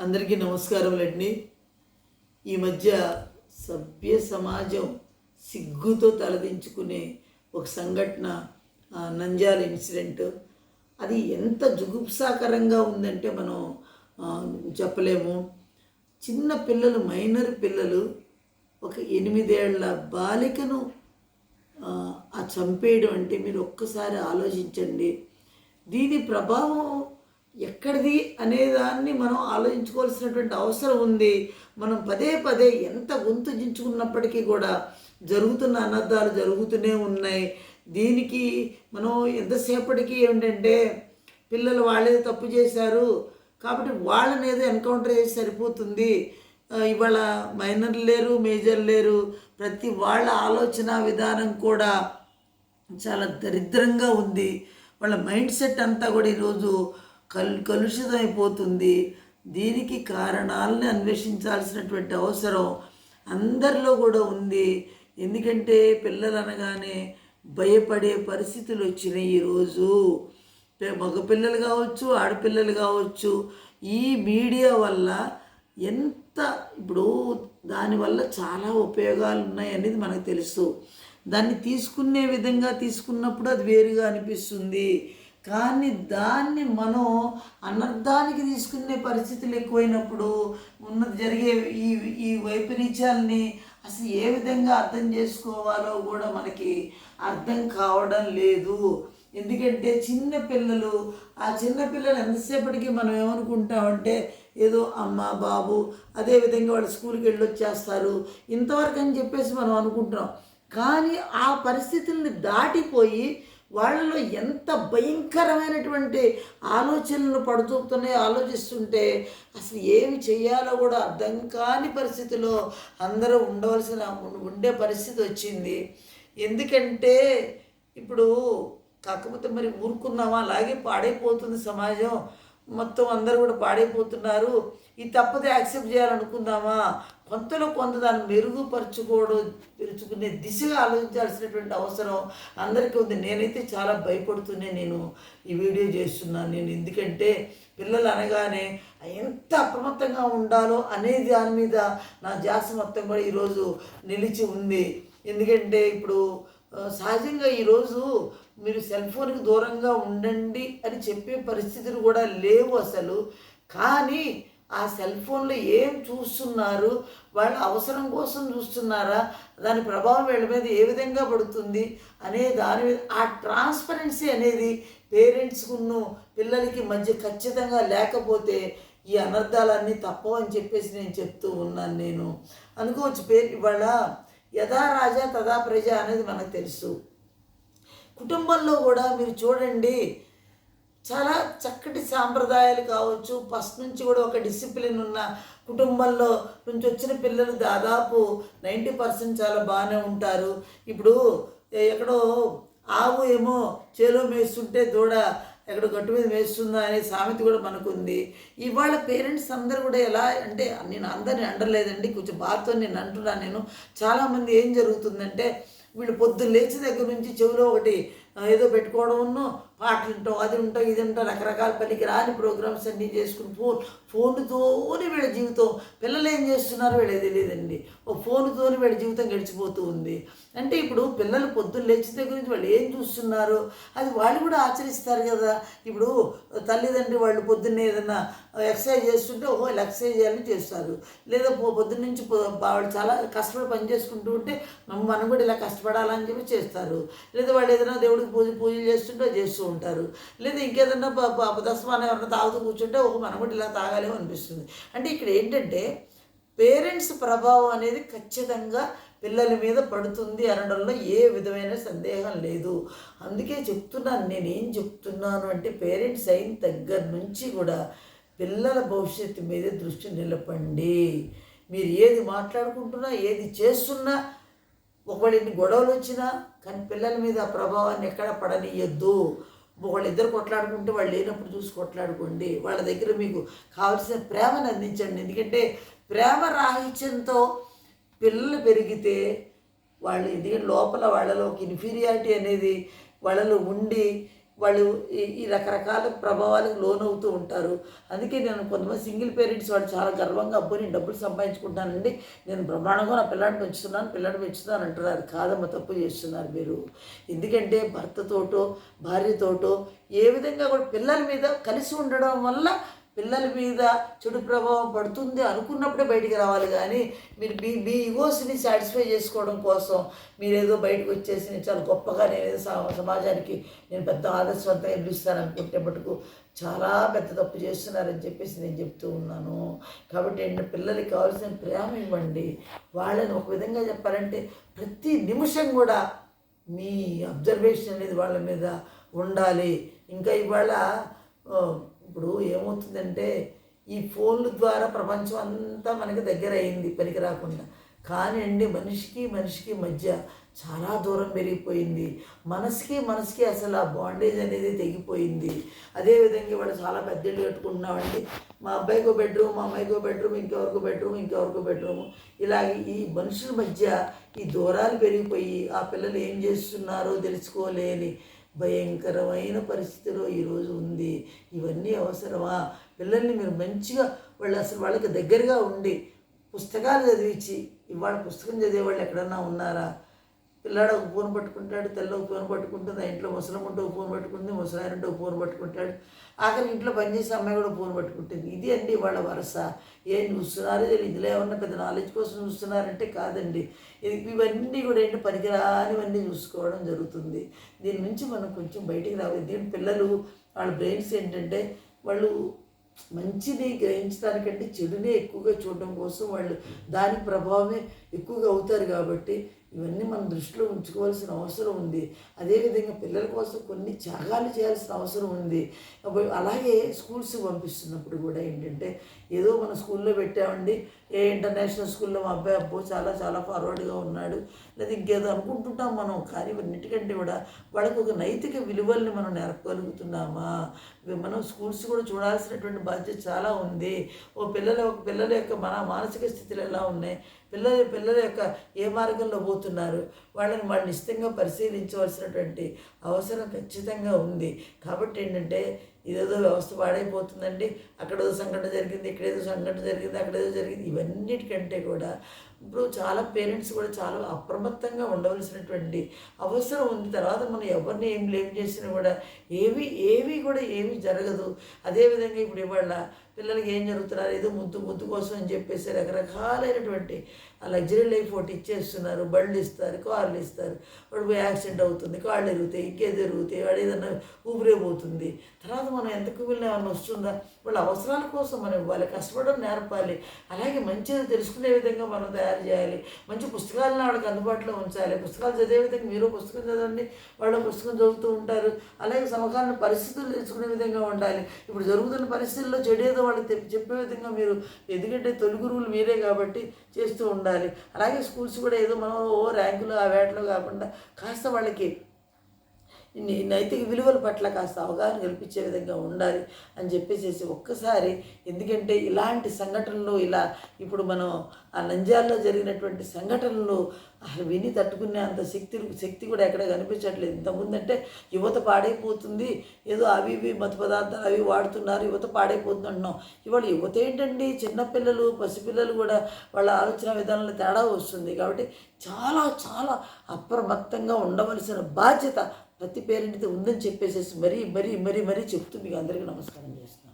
అందరికీ నమస్కారం నమస్కారములండి ఈ మధ్య సభ్య సమాజం సిగ్గుతో తలదించుకునే ఒక సంఘటన ఆ, ఇన్సిడెంట్. అది ఎంత జుగుప్సాకరంగా ఉందంటే మనం చెప్పలేము. చిన్న పిల్లలు మైనర్ పిల్లలు ఒక ఎనిమిదేళ్ళ బాలికను ఆ, ఆ చంపేయడం అంటే మీరు ఒక్కసారి ఆలోచించండి. దీని ప్రభావం ఎక్కడిది అనేదాన్ని మనం ఆలోచించుకోవాల్సినటువంటి అవసరం ఉంది. మనం పదే పదే ఎంత గొంతుంచుకున్నప్పటికీ కూడా జరుగుతున్న అనర్థాలు జరుగుతూనే ఉన్నాయి. దీనికి మనం ఎంతసేపటికి ఏంటంటే పిల్లలు వాళ్ళేదో తప్పు చేశారు కాబట్టి వాళ్ళని ఏదో ఎన్కౌంటర్ చేసి సరిపోతుంది. ఇవాళ మైనర్ లేరు మేజర్ లేరు. ప్రతి వాళ్ళ ఆలోచన విధానం కూడా చాలా దరిద్రంగా ఉంది. వాళ్ళ మైండ్ సెట్ అంతా కూడా ఈరోజు కల్ కలుషితమైపోతుంది. దీనికి కారణాలని అన్వేషించాల్సినటువంటి అవసరం అందరిలో కూడా ఉంది. ఎందుకంటే పిల్లలు అనగానే భయపడే పరిస్థితులు వచ్చినాయి ఈరోజు మగపిల్లలు కావచ్చు ఆడపిల్లలు కావచ్చు ఈ మీడియా వల్ల ఎంత ఇప్పుడు దానివల్ల చాలా ఉపయోగాలు ఉన్నాయి అనేది మనకు తెలుసు. దాన్ని తీసుకునే విధంగా తీసుకున్నప్పుడు అది వేరుగా అనిపిస్తుంది. కానీ దాన్ని మనం అనర్థానికి తీసుకునే పరిస్థితులు ఎక్కువైనప్పుడు ఉన్నది జరిగే ఈ ఈ వైపరీత్యాలని అసలు ఏ విధంగా అర్థం చేసుకోవాలో కూడా మనకి అర్థం కావడం లేదు. ఎందుకంటే చిన్న పిల్లలు ఆ చిన్న పిల్లలు ఎంతసేపటికి మనం ఏమనుకుంటామంటే ఏదో అమ్మ బాబు అదే విధంగా వాళ్ళు స్కూల్కి వెళ్ళి వచ్చేస్తారు ఇంతవరకు అని చెప్పేసి మనం అనుకుంటున్నాం. కానీ ఆ పరిస్థితుల్ని దాటిపోయి వాళ్ళలో ఎంత భయంకరమైనటువంటి ఆలోచనలు పడుతూపుతున్నాయో ఆలోచిస్తుంటే అసలు ఏమి చేయాలో కూడా అర్థం కాని పరిస్థితిలో అందరూ ఉండవలసిన ఉండే పరిస్థితి వచ్చింది. ఎందుకంటే ఇప్పుడు కాకపోతే మరి ఊరుకున్నామా అలాగే పాడైపోతుంది సమాజం. మొత్తం అందరూ కూడా పాడైపోతున్నారు. ఈ తప్పదే యాక్సెప్ట్ చేయాలనుకుందామా? కొంతలో కొంత దాన్ని మెరుగుపరుచుకోవడం పెరుచుకునే దిశగా ఆలోచించాల్సినటువంటి అవసరం అందరికీ ఉంది. నేనైతే చాలా భయపడుతూనే నేను ఈ వీడియో చేస్తున్నాను. నేను ఎందుకంటే పిల్లలు అనగానే ఎంత అప్రమత్తంగా ఉండాలో అనే దాని మీద నా జాస మొత్తం కూడా ఈరోజు నిలిచి ఉంది. ఎందుకంటే ఇప్పుడు సహజంగా ఈరోజు మీరు సెల్ ఫోన్కి దూరంగా ఉండండి అని చెప్పే పరిస్థితులు కూడా లేవు అసలు. కానీ ఆ సెల్ ఫోన్లో ఏం చూస్తున్నారు? వాళ్ళ అవసరం కోసం చూస్తున్నారా? దాని ప్రభావం వీళ్ళ మీద ఏ విధంగా పడుతుంది? అనే దాని మీద ఆ ట్రాన్స్పరెన్సీ అనేది పేరెంట్స్కును పిల్లలకి మధ్య ఖచ్చితంగా లేకపోతే ఈ అనర్థాలన్నీ తప్పవని చెప్పేసి నేను చెప్తూ ఉన్నాను నేను. అనుకోవచ్చు పేరు ఇవాళ యథా రాజా తదా ప్రజ అనేది మనకు తెలుసు. కుటుంబంలో కూడా మీరు చూడండి చాలా చక్కటి సాంప్రదాయాలు కావచ్చు. ఫస్ట్ నుంచి కూడా ఒక డిసిప్లిన్ ఉన్న కుటుంబంలో నుంచి వచ్చిన పిల్లలు దాదాపు నైంటీ పర్సెంట్ చాలా బాగానే ఉంటారు. ఇప్పుడు ఎక్కడో ఆవు ఏమో చేలో మేస్తుంటే దూడ ఎక్కడ గట్టు మీద వేస్తుందా అనే సామెత కూడా మనకుంది. ఇవాళ పేరెంట్స్ అందరూ కూడా ఎలా అంటే నేను అందరిని అండలేదండి కొంచెం బాధతో నేను అంటున్నాను నేను. చాలామంది ఏం జరుగుతుందంటే వీళ్ళు పొద్దున్న లేచి దగ్గర నుంచి చెవిలో ఒకటి ఏదో పెట్టుకోవడం ఉన్నో పాటలు వింటాం అది ఉంటాం ఇది ఉంటాం రకరకాల పనికి రాని ప్రోగ్రామ్స్ అన్నీ చేసుకుని ఫోన్ ఫోన్తోనే వీళ్ళ జీవితం. పిల్లలు ఏం చేస్తున్నారో వీళ్ళకి తెలియదండి. ఓ ఫోన్తోని వీళ్ళ జీవితం గడిచిపోతూ ఉంది. అంటే ఇప్పుడు పిల్లలు పొద్దున్న లేచిన దగ్గర నుంచి వాళ్ళు ఏం చూస్తున్నారు? అది వాళ్ళు కూడా ఆచరిస్తారు కదా. ఇప్పుడు తల్లిదండ్రి వాళ్ళు పొద్దున్నే ఏదైనా ఎక్సర్సైజ్ చేస్తుంటే ఓహో ఇలా ఎక్సర్సైజ్ చేయాలని చేస్తారు. లేదా పొద్దున్న నుంచి వాళ్ళు చాలా కష్టపడి పని చేసుకుంటూ ఉంటే మనం మనం కూడా ఇలా కష్టపడాలని చెప్పి చేస్తారు. లేదా వాళ్ళు ఏదైనా దేవుడికి పూజ పూజలు చేస్తుంటే చేస్తూ ఉంటారు. లేదా ఇంకేదన్నా అపదస్మానం ప- ఎవరైనా తాగుతూ కూర్చుంటే ఒక మనం కూడా ఇలా తాగాలేమో అనిపిస్తుంది. అంటే ఇక్కడ ఏంటంటే పేరెంట్స్ ప్రభావం అనేది ఖచ్చితంగా పిల్లల మీద పడుతుంది అనడంలో ఏ విధమైన సందేహం లేదు. అందుకే చెప్తున్నాను నేను ఏం చెప్తున్నాను అంటే పేరెంట్స్ అయిన దగ్గర నుంచి కూడా పిల్లల భవిష్యత్తు మీద దృష్టి నిలపండి. మీరు ఏది మాట్లాడుకుంటున్నా ఏది చేస్తున్నా ఒకవేళ ఎన్ని గొడవలు వచ్చినా కానీ పిల్లల మీద ఆ ప్రభావాన్ని ఎక్కడ పడనీయద్దు. వాళ్ళిద్దరు కొట్లాడుకుంటే వాళ్ళు లేనప్పుడు చూసి కొట్లాడుకోండి. వాళ్ళ దగ్గర మీకు కావలసిన ప్రేమను అందించండి. ఎందుకంటే ప్రేమ రాహిత్యంతో పిల్లలు పెరిగితే వాళ్ళు ఎందుకంటే లోపల వాళ్ళలో ఒక ఇన్ఫీరియారిటీ అనేది వాళ్ళలో ఉండి వాళ్ళు ఈ ఈ రకరకాల ప్రభావాలకు లోనవుతూ ఉంటారు. అందుకే నేను కొంతమంది సింగిల్ పేరెంట్స్ వాళ్ళు చాలా గర్వంగా అబ్బో నేను డబ్బులు సంపాదించుకుంటానండి నేను బ్రహ్మాండంగా నా పిల్లాడిని పెంచుతున్నాను పిల్లాడిని పెంచుతున్నాను అంటున్నారు. కాదమ్మ తప్పు చేస్తున్నారు మీరు. ఎందుకంటే భర్తతోటో భార్యతోటో ఏ విధంగా కూడా పిల్లల మీద కలిసి ఉండడం వల్ల పిల్లల మీద చెడు ప్రభావం పడుతుంది అనుకున్నప్పుడే బయటికి రావాలి. కానీ మీరు మీ మీ ఈగోస్ని సాటిస్ఫై చేసుకోవడం కోసం మీరేదో బయటకు వచ్చేసి నేను చాలా గొప్పగా నేను సమాజానికి నేను పెద్ద ఆదర్శవంతంగా నిలుస్తాను అనుకుంటే మటుకు చాలా పెద్ద తప్పు చేస్తున్నారని చెప్పేసి నేను చెప్తూ ఉన్నాను. కాబట్టి ఏంటంటే పిల్లలకి కావాల్సిన ప్రేమ ఇవ్వండి. వాళ్ళని ఒక విధంగా చెప్పాలంటే ప్రతి నిమిషం కూడా మీ అబ్జర్వేషన్ అనేది వాళ్ళ మీద ఉండాలి. ఇంకా ఇవాళ ఇప్పుడు ఏమవుతుందంటే ఈ ఫోన్ల ద్వారా ప్రపంచం అంతా మనకి దగ్గర అయింది పనికి రాకుండా. కానీ అండి మనిషికి మనిషికి మధ్య చాలా దూరం పెరిగిపోయింది. మనసుకి మనసుకి అసలు ఆ బాండేజ్ అనేది తెగిపోయింది. అదేవిధంగా ఇవాళ చాలా పెద్ద ఇల్లు కట్టుకుంటున్నామండి. మా అబ్బాయికో బెడ్రూమ్ మా అమ్మాయికో బెడ్రూమ్ ఇంకెవరికో బెడ్రూమ్ ఇంకెవరికో బెడ్రూమ్ ఇలా ఈ మనుషుల మధ్య ఈ దూరాలు పెరిగిపోయి ఆ పిల్లలు ఏం చేస్తున్నారో తెలుసుకోలేని భయంకరమైన పరిస్థితిలో ఈరోజు ఉంది. ఇవన్నీ అవసరమా? పిల్లల్ని మీరు మంచిగా వాళ్ళు అసలు వాళ్ళకి దగ్గరగా ఉండి పుస్తకాలు చదివించి ఇవాళ పుస్తకం చదివే వాళ్ళు ఎక్కడన్నా ఉన్నారా? పిల్లాడు ఒక ఫోన్ పట్టుకుంటాడు తెల్ల ఒక ఫోన్ పట్టుకుంటుంది ఇంట్లో ముసలం ఉంటే ఒక ఫోన్ పట్టుకుంది ముసలాయన ఉంటే ఒక ఫోన్ పట్టుకుంటాడు. ఆఖరి ఇంట్లో పనిచేసే అమ్మాయి కూడా ఫోన్ పట్టుకుంటుంది. ఇది అండి వాళ్ళ వరస. ఏం చూస్తున్నారు ఇదిలో ఇందులో ఏమన్నా పెద్ద నాలెడ్జ్ కోసం చూస్తున్నారంటే కాదండి. ఇది ఇవన్నీ కూడా ఏంటి? పనికిరానివన్నీ చూసుకోవడం జరుగుతుంది. దీని నుంచి మనం కొంచెం బయటికి రావాలి. దీని పిల్లలు వాళ్ళ బ్రెయిన్స్ ఏంటంటే వాళ్ళు మంచిని గ్రహించడానికంటే చెడునే ఎక్కువగా చూడడం కోసం వాళ్ళు దాని ప్రభావమే ఎక్కువగా అవుతారు కాబట్టి ఇవన్నీ మనం దృష్టిలో ఉంచుకోవాల్సిన అవసరం ఉంది. అదేవిధంగా పిల్లల కోసం కొన్ని త్యాగాలు చేయాల్సిన అవసరం ఉంది. అలాగే స్కూల్స్ పంపిస్తున్నప్పుడు కూడా ఏంటంటే ఏదో మన స్కూల్లో పెట్టామండి ఏ ఇంటర్నేషనల్ స్కూల్లో మా అబ్బాయి అబ్బో చాలా చాలా ఫార్వర్డ్గా ఉన్నాడు లేదా ఇంకేదో అనుకుంటుంటాం మనం కానీ ఇవన్నిటికంటే కూడా వాళ్ళకు ఒక నైతిక విలువల్ని మనం నేర్పగలుగుతున్నామా? మనం స్కూల్స్ కూడా చూడాల్సినటువంటి బాధ్యత చాలా ఉంది. ఓ పిల్లల ఒక పిల్లల యొక్క మన మానసిక స్థితిలో ఎలా ఉన్నాయి? పిల్లల పిల్లల యొక్క ఏ మార్గంలో పోతున్నారు. వాళ్ళని వాళ్ళు నిశ్చితంగా పరిశీలించవలసినటువంటి అవసరం ఖచ్చితంగా ఉంది. కాబట్టి ఏంటంటే ఇదేదో వ్యవస్థ పాడైపోతుందండి. అక్కడేదో సంఘటన జరిగింది ఇక్కడేదో సంఘటన జరిగింది అక్కడ ఏదో జరిగింది. ఇవన్నిటికంటే కూడా ఇప్పుడు చాలా పేరెంట్స్ కూడా చాలా అప్రమత్తంగా ఉండవలసినటువంటి అవసరం ఉంది. తర్వాత మనం ఎవరిని ఏం బ్లేమ్ చేసినా కూడా ఏవి ఏవి కూడా ఏమీ జరగదు. అదేవిధంగా ఇప్పుడు ఇవాళ పిల్లలకి ఏం జరుగుతున్నారు? ఏదో ముద్దు ముద్దు కోసం అని చెప్పేసి రకరకాలైనటువంటి ఆ లగ్జరీ లైఫ్ ఒకటి ఇచ్చేస్తున్నారు. బళ్ళు ఇస్తారు కార్లు ఇస్తారు. వాడు పోయి యాక్సిడెంట్ అవుతుంది కాళ్ళు ఎరుగుతాయి ఇంకేది ఎరుగుతాయి వాడు ఏదన్నా ఊపిరే పోతుంది. తర్వాత మనం ఎంతకు వెళ్ళినా ఏమన్నా వస్తుందా? వాళ్ళ అవసరాల కోసం మనం ఇవ్వాలి కష్టపడడం నేర్పాలి. అలాగే మంచిది తెలుసుకునే విధంగా మనం తయారు చేయాలి. మంచి పుస్తకాలను వాళ్ళకి అందుబాటులో ఉంచాలి. పుస్తకాలు చదివే విధంగా మీరు పుస్తకం చదవండి వాళ్ళు పుస్తకం చదువుతూ ఉంటారు. అలాగే సమకాలీన పరిస్థితులు తెలుసుకునే విధంగా ఉండాలి. ఇప్పుడు జరుగుతున్న పరిస్థితుల్లో చెడు ఏదో వాళ్ళు తెప్పి- చెప్పే విధంగా మీరు ఎందుకంటే తొలి గురువులు మీరే కాబట్టి చేస్తూ ఉండాలి. అలాగే స్కూల్స్ కూడా ఏదో మనం ఓ ర్యాంకులు ఆ వేటలో కాకుండా కాస్త వాళ్ళకి నైతిక విలువల పట్ల కాస్త అవగాహన కల్పించే విధంగా ఉండాలి అని చెప్పేసి ఒక్కసారి ఎందుకంటే ఇలాంటి సంఘటనలు ఇలా ఇప్పుడు మనం ఆ నంజాల్లో జరిగినటువంటి సంఘటనలు అసలు విని తట్టుకునే అంత శక్తి శక్తి కూడా ఎక్కడ కనిపించట్లేదు. ఇంతకుముందంటే యువత పాడైపోతుంది. ఏదో అవి ఇవి మత పదార్థాలు అవి వాడుతున్నారు యువత పాడైపోతుంది అంటున్నాం. ఇవాళ యువత ఏంటండి? చిన్నపిల్లలు పసిపిల్లలు కూడా వాళ్ళ ఆలోచన విధానంలో తేడా వస్తుంది. కాబట్టి చాలా చాలా అప్రమత్తంగా ఉండవలసిన బాధ్యత ప్రతి పేరెంట్తో ఉందని చెప్పేసేసి మరీ మరీ మరీ మరీ చెప్తూ మీకు అందరికీ నమస్కారం చేస్తున్నాను.